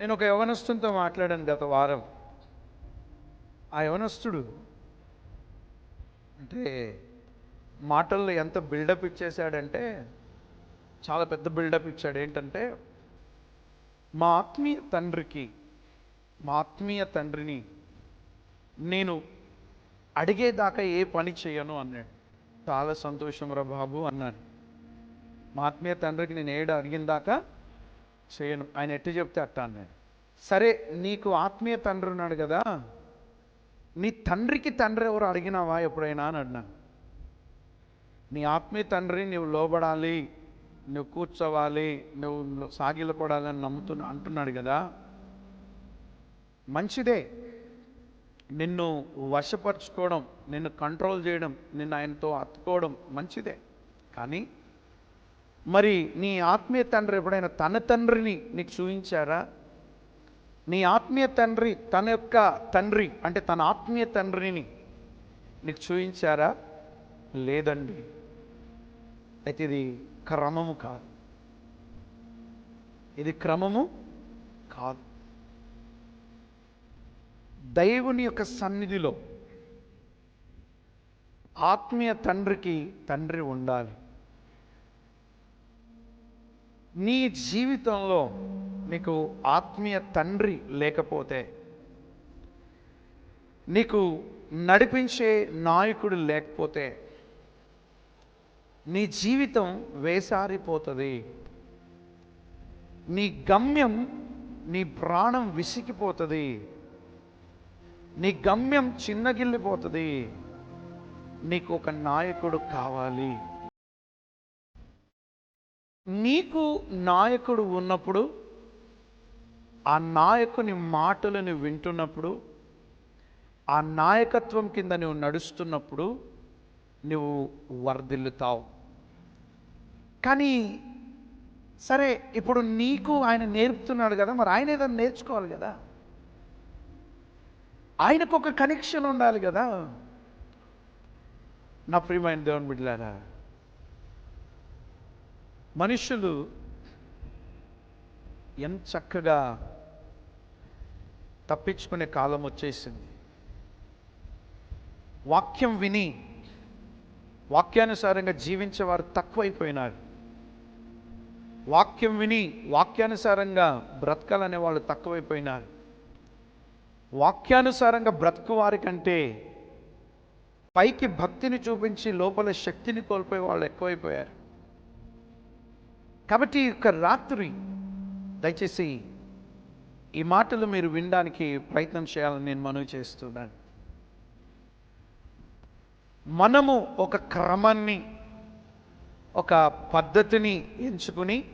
నేను ఒక యవనస్తునితో మాట్లాడాను గత వారం. ఆ యవనస్తుడు అంటే మాటల్లో ఎంత బిల్డప్ ఇచ్చేసాడంటే చాలా పెద్ద బిల్డప్ ఇచ్చాడు. ఏంటంటే మా ఆత్మీయ తండ్రికి మా ఆత్మీయ తండ్రిని నేను అడిగేదాకా ఏ పని చేయను అన్నాడు. చాలా సంతోషం రా బాబు అన్నాను మా ఆత్మీయ తండ్రికి నేను ఏడు అడిగిన దాకా చేయను. ఆయన ఎట్టు చెప్తే అట్టా నేను సరే నీకు ఆత్మీయ తండ్రి ఉన్నాడు కదా నీ తండ్రికి తండ్రి ఎవరు అడిగినావా ఎప్పుడైనా అని అన్నా నీ ఆత్మీయ తండ్రి నువ్వు లోబడాలి నువ్వు కూర్చోవాలి నువ్వు సాగిలపడాలని నమ్ముతున్నా అంటున్నాడు కదా. మంచిదే. నిన్ను వశపరచుకోవడం నిన్ను కంట్రోల్ చేయడం నిన్ను ఆయనతో అత్తుకోవడం మంచిదే. కానీ మరి నీ ఆత్మీయ తండ్రి ఎప్పుడైనా తన తండ్రిని నీకు చూపించారా? నీ ఆత్మీయ తండ్రి తన యొక్క తండ్రి అంటే తన ఆత్మీయ తండ్రిని నీకు చూపించారా? లేదండి. అయితే ఇది క్రమము కాదు. ఇది క్రమము కాదు. దైవుని యొక్క సన్నిధిలో ఆత్మీయ తండ్రికి తండ్రి ఉండాలి. నీ జీవితంలో నీకు ఆత్మీయ తండ్రి లేకపోతే నీకు నడిపించే నాయకుడు లేకపోతే నీ జీవితం వేసారిపోతుంది. నీ గమ్యం నీ ప్రాణం విసిగిపోతుంది. నీ గమ్యం చిన్నగిల్లిపోతుంది. నీకు ఒక నాయకుడు కావాలి. నీకు నాయకుడు ఉన్నప్పుడు ఆ నాయకుని మాటలను వింటున్నప్పుడు ఆ నాయకత్వం కింద నువ్వు నడుస్తున్నప్పుడు నువ్వు వర్ధిల్లుతావు. కానీ సరే ఇప్పుడు నీకు ఆయన నేర్పుతున్నాడు కదా మరి ఆయన ఏదైనా నేర్చుకోవాలి కదా? ఆయనకు ఒక కనెక్షన్ ఉండాలి కదా? నా ప్రియమైన దేవుని బిడ్డలారా మనుషులు ఎంత చక్కగా తప్పించుకునే కాలం వచ్చేసింది. వాక్యం విని వాక్యానుసారంగా జీవించేవారు తక్కువైపోయినారు. వాక్యం విని వాక్యానుసారంగా బ్రతకాలనే వాళ్ళు తక్కువైపోయినారు. వాక్యానుసారంగా బ్రతుకువారి కంటే పైకి భక్తిని చూపించి లోపల శక్తిని కోల్పోయే వాళ్ళు ఎక్కువైపోయారు. కాబట్టి ఈ యొక్క రాత్రి దయచేసి ఈ మాటలు మీరు వినడానికి ప్రయత్నం చేయాలని నేను మనవి చేస్తున్నాను. మనము ఒక క్రమాన్ని ఒక పద్ధతిని ఎంచుకుని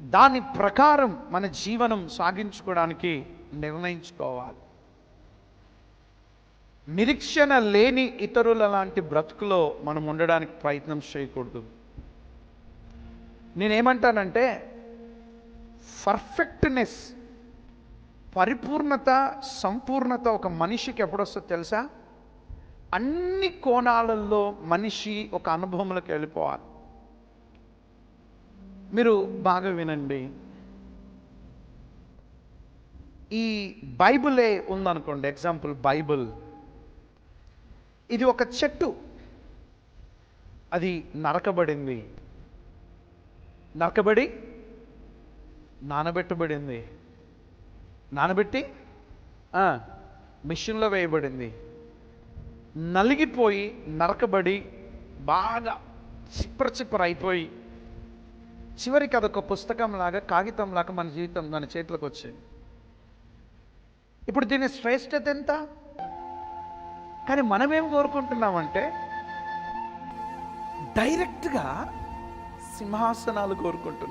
దాని ప్రకారం మన జీవనం సాగించుకోవడానికి నిర్ణయించుకోవాలి. నిరీక్షణ లేని ఇతరుల లాంటి బ్రతుకులో మనం ఉండడానికి ప్రయత్నం చేయకూడదు. నేనేమంటానంటే పర్ఫెక్ట్నెస్ పరిపూర్ణత సంపూర్ణత ఒక మనిషికి ఎప్పుడొస్తుందో తెలుసా? అన్ని కోణాలలో మనిషి ఒక అనుభవంలోకి వెళ్ళిపోవాలి. మీరు బాగా వినండి. ఈ బైబిలే ఉందనుకోండి ఎగ్జాంపుల్ బైబిల్. ఇది ఒక చెట్టు. అది నరకబడింది. నరకబడి నానబెట్టబడింది. నానబెట్టి మిషన్లో వేయబడింది. నలిగిపోయి నరకబడి బాగా చిప్పర చిప్పర అయిపోయి చివరికి అదొక పుస్తకం లాగా కాగితం లాగా మన జీవితం మన చేతిలోకి వచ్చింది. ఇప్పుడు దీని శ్రేష్టత ఎంత? కానీ మనమేం కోరుకుంటున్నామంటే డైరెక్ట్గా సింహాసనాలు కోరుకుంటున్నాం